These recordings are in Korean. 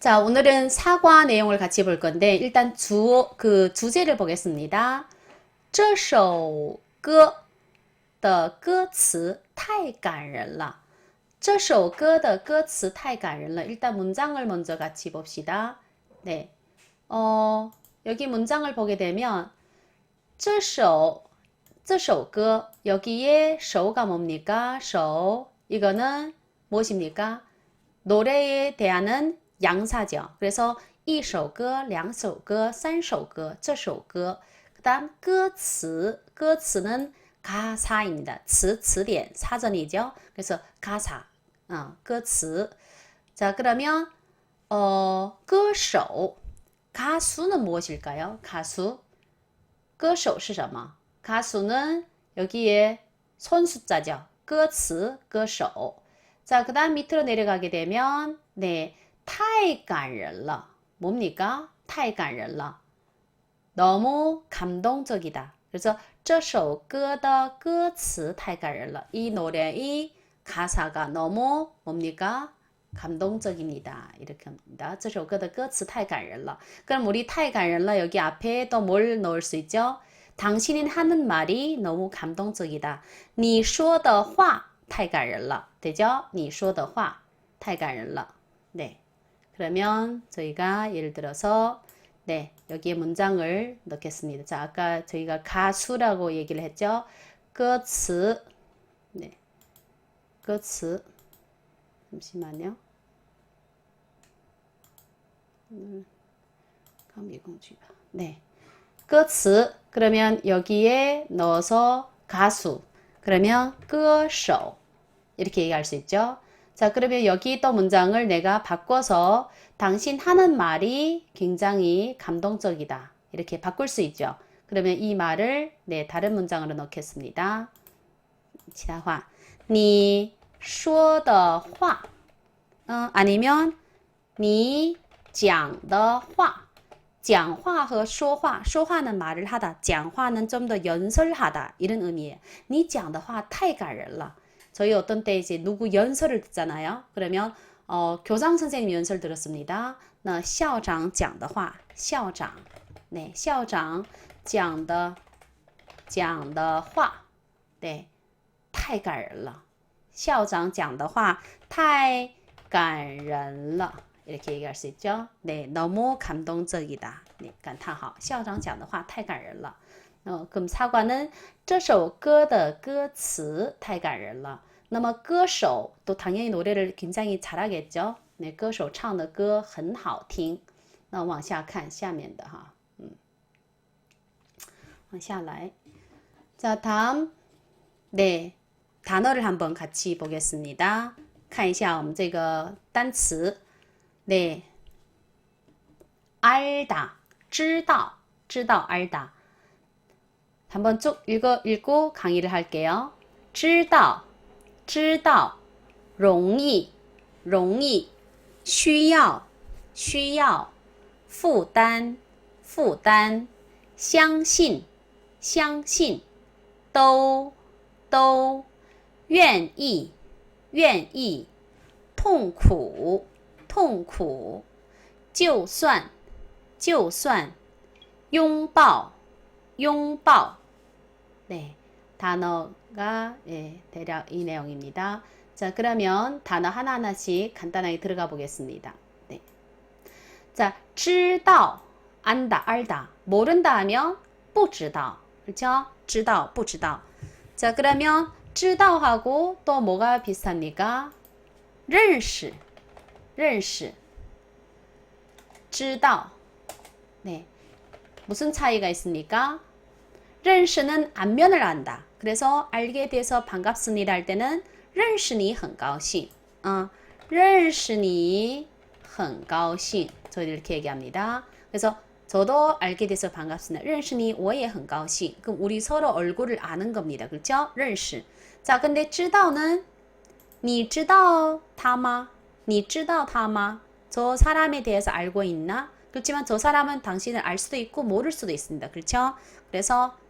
자, 오늘은 사과 내용을 같이 볼 건데 일단 주 그 주제를 보겠습니다. 这首歌的歌词太感人了.这首歌的歌词太感人了. 일단 문장을 먼저 같이 봅시다. 네. 어, 여기 문장을 보게 되면 这首这首歌 여기에 首가 뭡니까? 首 이거는 무엇입니까? 노래에 대한 양사죠. 그래서 一首歌,两首歌,三首歌,这首歌. 그다음 歌词,歌词는 가사입니다. 词, 词典, 사전이죠. 그래서 가사, 어, 歌词. 자, 그러면 어, 歌手, 가수는 무엇일까요? 가수. 歌手是什么? 가수는 여기에 손숫자죠. 歌词,歌手. 자, 그다음 밑으로 내려가게 되면 네, 太感人了. 뭡니까? 太感人了. 너무 감동적이다. 그래서 这首歌的歌词太感人了. 이 노래의 가사가 너무 뭡니까? 감동적입니다. 이렇게 합니다. 这首歌的歌词太感人了. 그럼 우리 太感人了 여기 앞에 또 뭘 넣을 수 있죠? 당신이 하는 말이 너무 감동적이다. 你说的话太感人了. 되죠? 你说的话太感人了. 네. 그러면 저희가 예를 들어서 네, 여기에 문장을 넣겠습니다. 자, 아까 저희가 가수라고 얘기를 했죠. 끝츠 네. 끝츠 잠시만요. 네. 끝츠 그러면 여기에 넣어서 가수. 그러면 歌手 이렇게 얘기할 수 있죠. 자, 그러면 여기 또 문장을 내가 바꿔서 당신 하는 말이 굉장히 감동적이다. 이렇게 바꿀 수 있죠. 그러면 이 말을 네, 다른 문장으로 넣겠습니다. 其他话,你说的话, 어, 아니면 你讲的话.讲话和说话, 说话는 말을 하다, 讲话는 좀 더 연설하다 이런 의미예요. 你讲的话太感人了. 저희 어떤 때 이제 누구 연설을 듣잖아요. 그러면 어, 교장 선생님 연설 들었습니다. 那校长讲的话,校长, 네, 校长讲的讲的话, 네, 太感人了.校长讲的话太感人了. 이렇게 얘기할 수 있죠. 네, 너무 감동적이다. 네, 감탄号. 校长讲的话太感人了. 어, 그럼 사과는 这首歌的歌词太感人了. 那么歌手 또 당연히 노래를 굉장히 잘하겠죠. 네, 歌手唱的歌很好听.那往下看下面的哈. 음. 往下来. 자, 다음 네. 단어를 한번 같이 보겠습니다. 看一下我们这个单词. 네. 알다, 知道,知道 알다. 한번 쭉 읽어 읽고 강의를 할게요. 知道, 知道,容易,容易,需要,需要,负担,负担,相信,相信,都,都,愿意,愿意,痛苦,痛苦,就算,就算,拥抱,拥抱.对, 단어가 예, 대략 이 내용입니다. 자, 그러면 단어 하나하나씩 간단하게 들어가 보겠습니다. 네. 자, 知道, 안다, 알다. 모른다 하면 不知道. 그렇죠? 知道,不知道. 자, 그러면 知道하고 또 뭐가 비슷합니까? 认识,认识.知道. 네. 무슨 차이가 있습니까? 认识는 안면을 안다. 그래서 알게 돼서 반갑습니다 할 때는 认识你很高兴. 어, 认识你很高兴. 저희들 이렇게 얘기합니다. 그래서 저도 알게 돼서 반갑습니다. 认识你我也很高兴. 그럼 우리 서로 얼굴을 아는 겁니다. 그렇죠? 认识. 자, 근데 知道는 你知道他吗?你知道他吗? 저 사람에 대해서 알고 있나? 그렇지만 저 사람은 당신을 알 수도 있고 모를 수도 있습니다. 그렇죠? 그래서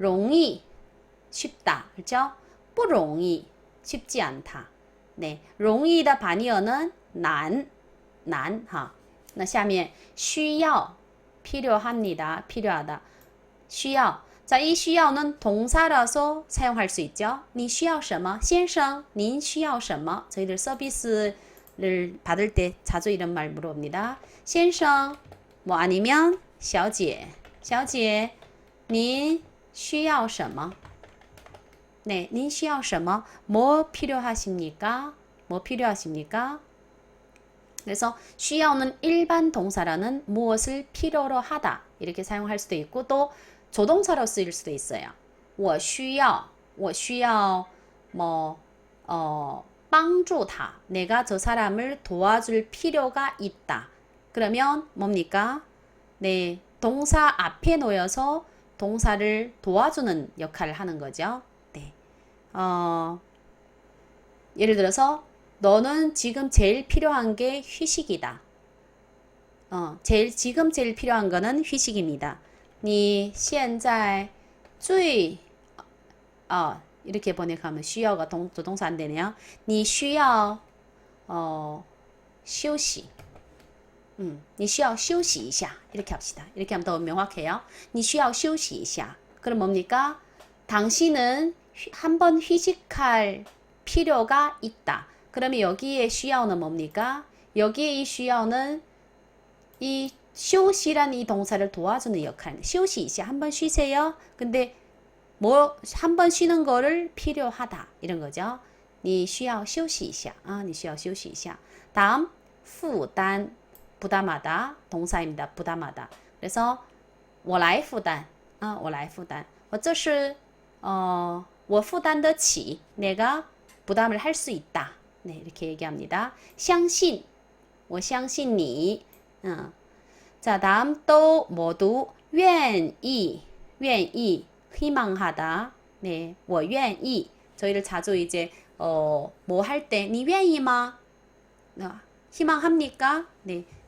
容易 쉽다. 그렇죠? 不容易 쉽지 않다. 네. 容易的 반이어는 난, 난, 하. 那下面需要 필요합니다. 필요하다. 需要. 자, 이 需要는 동사라서 사용할 수 있죠. 你需要什么?先生,您需要什么? 저희들 서비스를 받을 때 자주 이런 말 물어봅니다. 先生, 뭐 아니면 小姐,小姐,您 需要什么? 네, 您需要什么? 뭐 필요하십니까? 뭐 필요하십니까? 그래서 需要는 일반 동사라는 무엇을 필요로 하다 이렇게 사용할 수도 있고 또 조동사로 쓰일 수도 있어요. 我需要,我需要 뭐 어, 帮助他. 내가 저 사람을 도와줄 필요가 있다. 그러면 뭡니까? 네, 동사 앞에 놓여서 동사를 도와주는 역할을 하는 거죠. 네. 어, 예를 들어서 너는 지금 제일 필요한 게 휴식이다. 어, 제일 지금 제일 필요한 거는 휴식입니다. 你现在最 어, 이렇게 번역하면 需要가 동, 조동사 안 되네요. 你需要 어, 休息. 음, 你需要休息一下. 이렇게 합시다. 이렇게 하면 더 명확해요. 你需要休息一下. 그럼 뭡니까? 당신은 한번 휴식할 필요가 있다. 그러면 여기에 需要는 뭡니까? 여기에 이 需要는 이休息란 이 동사를 도와주는 역할. 休息一下. 한번 쉬세요. 근데 뭐 한 번 쉬는 거를 필요하다. 이런 거죠. 你需要休息一下. 아, 你需要休息一下. 다음 负担 부담하다 동사입니다. 부담하다. 그래서 我来负担. 아, 我来负担. 这是 어, 我负担得起. 내가 부담을 할 수 있다. 네, 이렇게 얘기합니다. 相信,我相信你. 어. 자, 다음 또 모두 愿意,愿意 희망하다. 네, 我愿意. 저희를 자주 이제 어, 뭐 할 때, 你愿意吗? 어, 희망합니까? 네,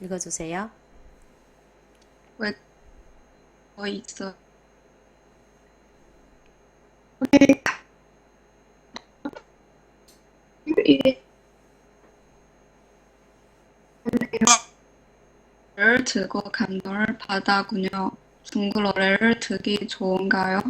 읽어주세요. 왜, 뭐 있어? 를 들고 감동을 받아군요. 둥글어레를 들기 좋은가요?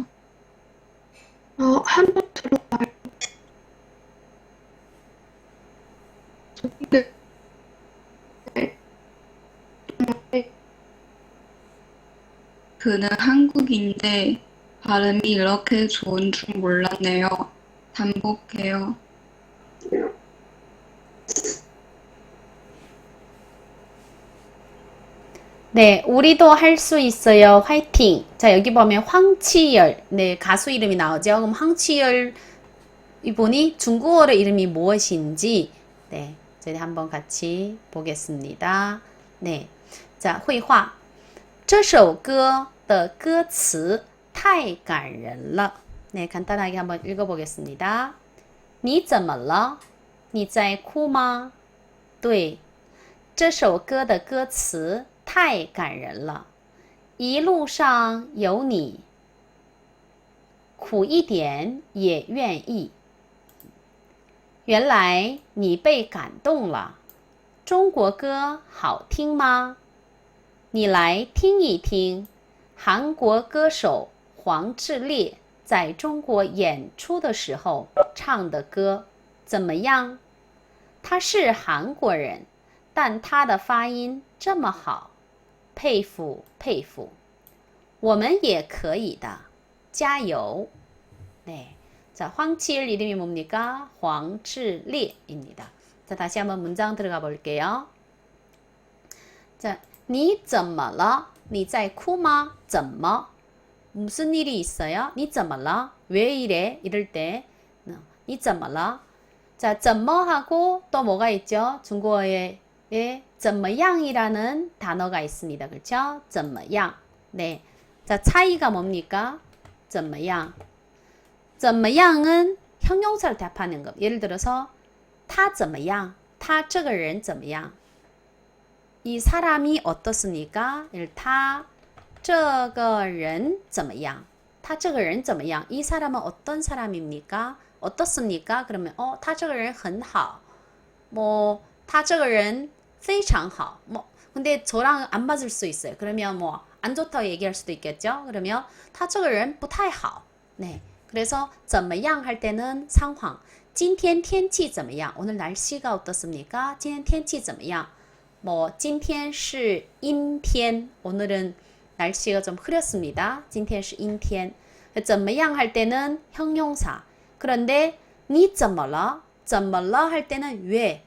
그는 한국인데 발음이 이렇게 좋은 줄 몰랐네요. 반복해요. 네, 우리도 할 수 있어요. 화이팅. 자, 여기 보면 황치열. 네, 가수 이름이 나오죠. 그럼 황치열 이분이 중국어로 이름이 무엇인지 네, 저희 한번 같이 보겠습니다. 네. 자, 绘画.这首歌 的歌词太感人了. 네, 간단하게 한번 읽어 보겠습니다. 你怎么了?你在哭吗?对.这首歌的歌词太 太感人了。一路上有你，苦一点也愿意。原来你被感动了。中国歌好听吗？你来听一听， 韩国歌手黄致列在中国演出的时候唱的歌怎么样？他是韩国人，但他的发音这么好，佩服佩服。我们也可以的，加油！ 네. 자, 황치일 이름이 뭡니까? 황智烈입니다. 자, 다시 한번 문장 들어가 볼게요. 자, 你怎么了? 你在哭吗?怎么? 무슨 일이 있어요? 你怎么了? 왜 이래? 이럴 때, 你怎么了? 자, 怎么 하고 또 뭐가 있죠? 중국어에 예, 怎么样이라는 단어가 있습니다. 그렇죠? 怎么样? 네. 자, 차이가 뭡니까? 怎么样?怎么样은 형용사를 대합하는 것. 예를 들어서 他怎么样?他这个人怎么样? 이 사람이 어떻습니까? 예를 他这个人怎么样?他这个人怎么样?이 사람은 어떤 사람입니까? 어떻습니까? 그러면 어, 他这个人很好. 뭐, 他这个人非常好. 뭐, 근데 저랑 안 맞을 수 있어요. 그러면 뭐, 안 좋다고 얘기할 수도 있겠죠? 그러면 他这个人不太好. 네. 그래서 怎么样할 때는 상황. 今天天气怎么样? 오늘 날씨가 어떻습니까? 今天天气怎么样? 뭐, 今天是阴天. 오늘은 날씨가 좀 흐렸습니다. 今天是阴天.怎么样할 때는 형용사. 그런데 你怎么了?怎么了할 때는 왜?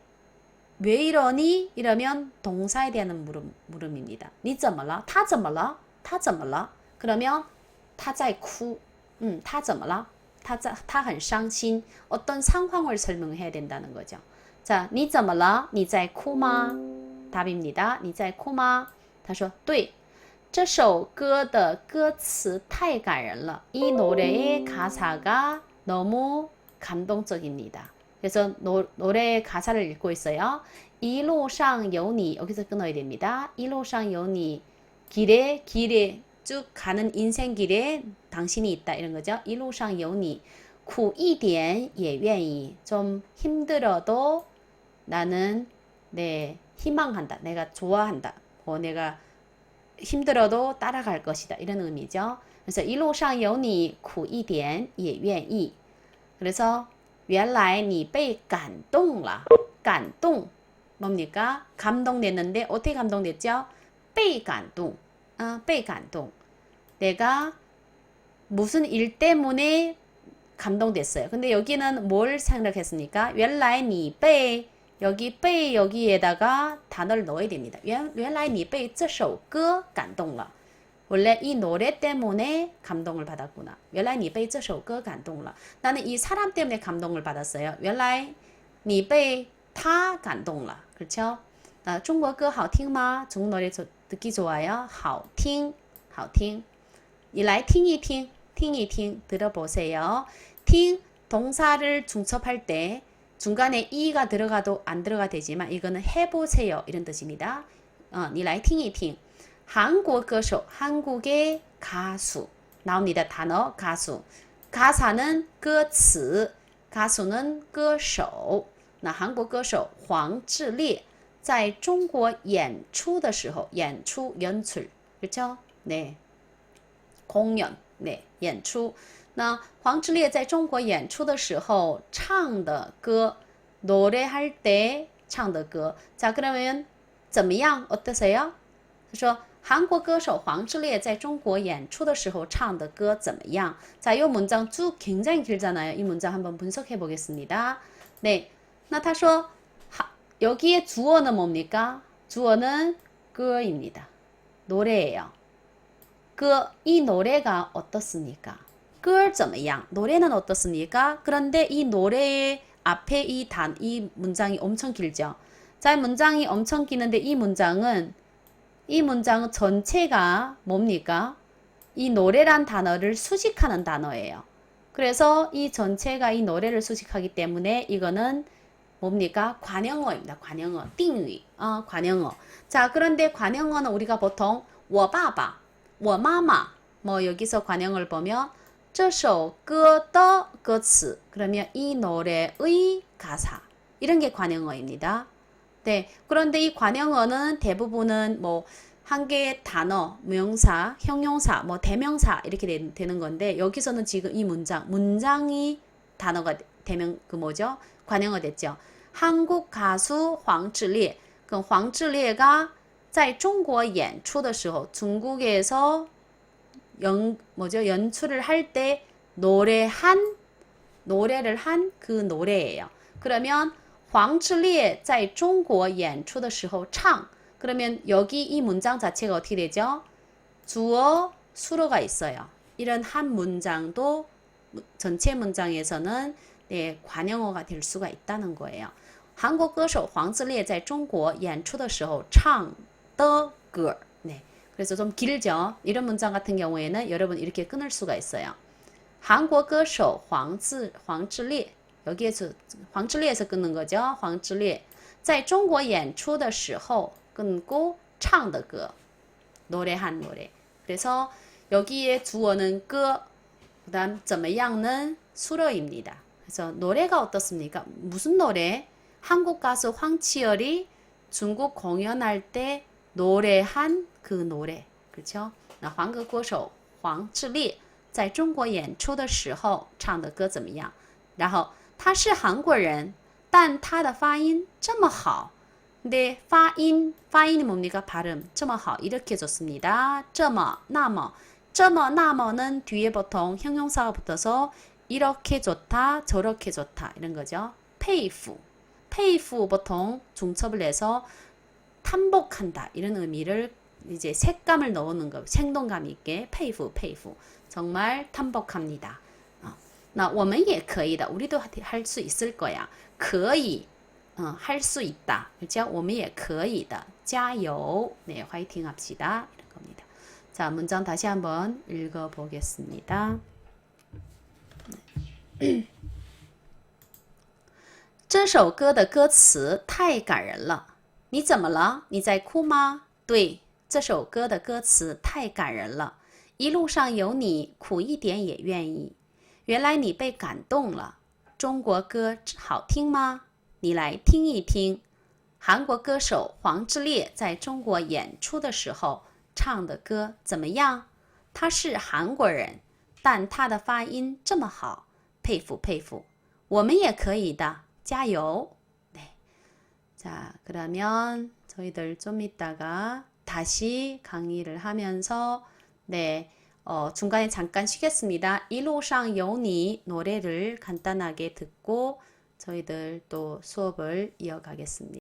왜 이러니? 이러면 동사에 대한 물음, 물음입니다. 你怎么了?他怎么了?他怎么了? 그러면 他在哭. 음, 他怎么了?他在他很伤心. 어떤 상황을 설명해야 된다는 거죠. 자, 你怎么了?你在哭吗? 답입니다. 你在哭吗?他说对.这首歌的歌词太感人了. 이 노래의 가사가 너무 감동적입니다. 그래서 노, 노래 가사를 읽고 있어요. 一路上有你 여기서 끊어야 됩니다. 一路上有你 길에 길에 쭉 가는 인생 길에 당신이 있다 이런 거죠. 一路上有你苦一点也愿意좀 힘들어도 나는 네 희망한다. 내가 좋아한다. 뭐 내가 힘들어도 따라갈 것이다. 이런 의미죠. 그래서 一路上有你苦一点也愿意 그래서 原来你被感动了. 感动 뭡니까? 감동됐는데 어떻게 감동됐죠? 被感动. 아, 被感动. 내가 무슨 일 때문에 감동됐어요. 근데 여기는 뭘 생각했습니까? 原来你被 여기 被 여기에다가 단어를 넣어야 됩니다. 原原来你被这首歌感动了. 원래 이 노래 때문에 감동을 받았구나. 原来你被这首歌感动了. 나는 이 사람 때문에 감동을 받았어요. 原来你被他感动了. 그렇죠? 아, 중국 歌好听吗? 중국 노래 조, 듣기 좋아요. 好听,好听.你来听一听,听一听 들어보세요. 听 동사를 중첩할 때 중간에 이가 들어가도 안 들어가 되지만 이거는 해보세요 이런 뜻입니다. 어, 你来听一听. 한국歌手 한국의 가수 나옵니다. 단어 가수. 가사는 歌词 가수는 歌手那韩国歌手黄致列在中国演出的时候演出 연출 그렇죠? 네. 공연 네, 演出 那黄致列在中国演出的时候唱的歌 노래할 때 唱的歌 자, 그러면 怎么样? 어떠세요? 他说 한국 歌手黄致列在中国演出的时候唱的歌怎么样? 자, 이 문장 쭉 굉장히 길잖아요. 이 문장 한번 분석해 보겠습니다. 네. 나他说 여기에 주어는 뭡니까? 주어는 歌입니다. 노래예요. 그 이 노래가 어떻습니까? 歌怎么样? 노래는 어떻습니까? 그런데 이 노래의 앞에 이 단, 이 문장이 엄청 길죠. 자, 이 문장이 엄청 기는데 이 문장은 이 문장 전체가 뭡니까? 이 노래란 단어를 수식하는 단어예요. 그래서 이 전체가 이 노래를 수식하기 때문에 이거는 뭡니까? 관형어입니다. 관형어. 띵위. 어, 관형어. 자, 그런데 관형어는 우리가 보통 我爸爸,我妈妈, 뭐 여기서 관형을 보면 这首歌的歌词 그러면 이 노래의 가사 이런 게 관형어입니다. 네, 그런데 이 관형어는 대부분은 뭐 한 개의 단어, 명사, 형용사, 뭐 대명사 이렇게 되, 되는 건데 여기서는 지금 이 문장, 문장이 단어가 대명 그 뭐죠? 관형어 됐죠. 한국 가수 黄致列, 그 黄致列가 在中国演出的时候 중국에서 연 뭐죠? 연출을 할 때 노래한 노래를 한 그 노래예요. 그러면 黄致列在中国演出的时候唱 그러면 여기 이 문장 자체가 어떻게 되죠? 주어, 수로가 있어요. 이런 한 문장도 전체 문장에서는 네, 관형어가 될 수가 있다는 거예요. 한국 歌手黄致列在中国演出的时候唱的歌. 네. 그래서 좀 길죠. 이런 문장 같은 경우에는 여러분 이렇게 끊을 수가 있어요. 한국 歌手黄致黄致列 여기에서 黄致列에서 끊는 거죠. 黄致列在中国演出的时候 끊고 唱的歌 노래한 노래. 그래서 여기에 주어는 歌 그다음 怎么样는 수로입니다. 그래서 노래가 어떻습니까? 무슨 노래? 한국 가수 황치열이 중국 공연할 때 노래한 그 노래. 그렇죠? 那黄歌手黄致列在中国演出的时候唱的歌怎么样？然后他是韩国人，但他的发音这么好。 근데 파인, 파인이 뭡니까? 발음. 这么好. 이렇게 좋습니다. 这么,那么,这么,那么는 뒤에 보통 형용사가 붙어서 이렇게 좋다, 저렇게 좋다 이런 거죠. 페이프. 페이프 보통 중첩을 해서 탐복한다 이런 의미를 이제 색감을 넣는 거, 생동감 있게 페이프, 페이프. 정말 탐복합니다. 어. 那我们也可以的. 우리도 할 수 있을 거야. 可以. 어, 할 수 있다. 그렇죠? 我们也可以的. 加油. 네, 화이팅 합시다. 이런 겁니다. 자, 문장 다시 한번 읽어 보겠습니다. 这首歌的歌词太感人了。 你怎么了？你在哭吗？对，这首歌的歌词太感人了。一路上有你，苦一点也愿意。原来你被感动了。中国歌好听吗？你来听一听。韩国歌手黄致列在中国演出的时候唱的歌怎么样？他是韩国人，但他的发音这么好，佩服佩服。我们也可以的，加油！ 자, 그러면 저희들 좀 이따가 다시 강의를 하면서 네, 어, 중간에 잠깐 쉬겠습니다. 1호상 여니 노래를 간단하게 듣고 저희들 또 수업을 이어가겠습니다.